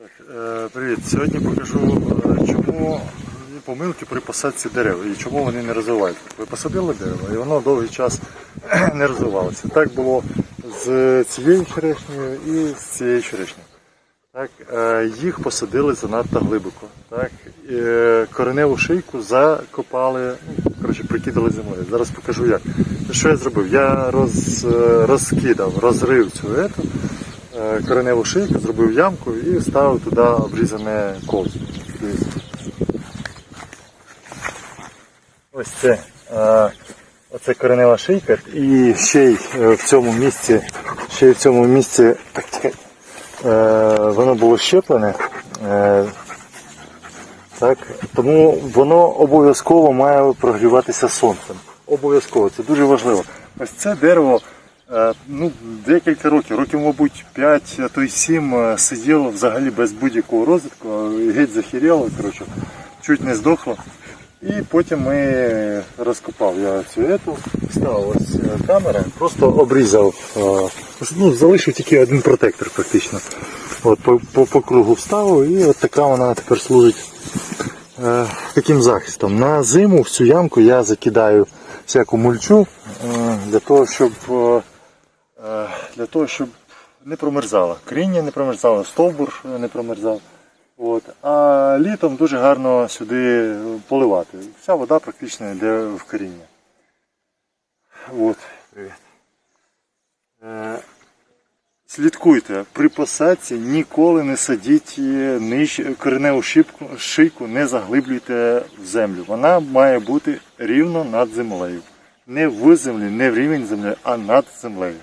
Так, е, Привіт. Сьогодні покажу, е, чому помилки при посадці дерев і чому вони не розвиваються. Ви посадили дерево і воно довгий час не розвивалося. Так було з цією черешнею і з цією черешнею. Так, е, їх посадили занадто глибоко. Так, кореневу шийку закопали, ну, коротше, прикидали землею. Зараз покажу як. Що я зробив? Я роз, розкидав, розрив цю ету, кореневу шийку, зробив ямку і вставив туди обрізане ковзу. Ось це. е, Оце коренева шийка. І ще й е, в цьому місці, ще й в цьому місці е, воно було щеплене. Е, так, тому воно обов'язково має прогріватися сонцем. Обов'язково, це дуже важливо. Ось це дерево е, ну, декілька років, років, мабуть, 5, а то й 7 е, сиділо взагалі без будь-якого розвитку, е, геть захіряло, коротше, чуть не здохло. І потім ми розкопав я цю ету, вставив ось е, камера, просто обрізав, е, ну, залишив тільки один протектор практично. От, по, по, по кругу вставив і от така вона тепер служить е, таким захистом. На зиму в цю ямку я закидаю всяку мульчу е, для того, щоб е, е, для того, щоб не промерзало. Коріння не промерзало, стовбур не промерзав. От. А літом дуже гарно сюди поливати. Вся вода практично йде в коріння. От. Привіт. Е, Слідкуйте, при посадці ніколи не садіть її кореневу шийку, не заглиблюйте в землю. Вона має бути рівно над землею. Не в землі, не в рівень землі, а над землею.